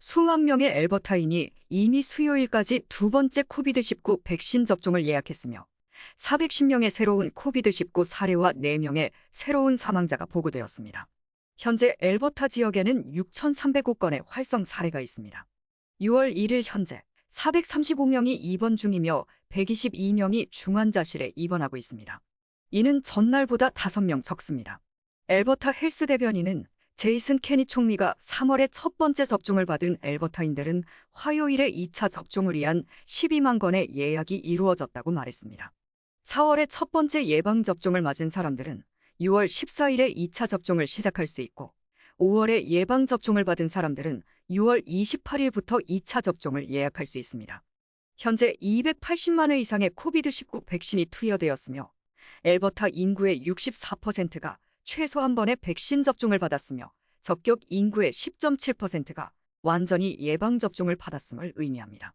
수만 명의 엘버타인이 이미 수요일까지 두 번째 코비드-19 백신 접종을 예약했으며 410명의 새로운 코비드-19 사례와 4명의 새로운 사망자가 보고되었습니다. 현재 엘버타 지역에는 6,300곳건의 활성 사례가 있습니다. 6월 1일 현재 435명이 입원 중이며 122명이 중환자실에 입원하고 있습니다. 이는 전날보다 5명 적습니다. 엘버타 헬스 대변인은 제이슨 케니 총리가 3월에 첫 번째 접종을 받은 엘버타인들은 화요일에 2차 접종을 위한 12만 건의 예약이 이루어졌다고 말했습니다. 4월에 첫 번째 예방접종을 맞은 사람들은 6월 14일에 2차 접종을 시작할 수 있고 5월에 예방접종을 받은 사람들은 6월 28일부터 2차 접종을 예약할 수 있습니다. 현재 280만 회 이상의 코비드-19 백신이 투여되었으며 엘버타 인구의 64%가 최소 한 번의 백신 접종을 받았으며 적격 인구의 10.7%가 완전히 예방접종을 받았음을 의미합니다.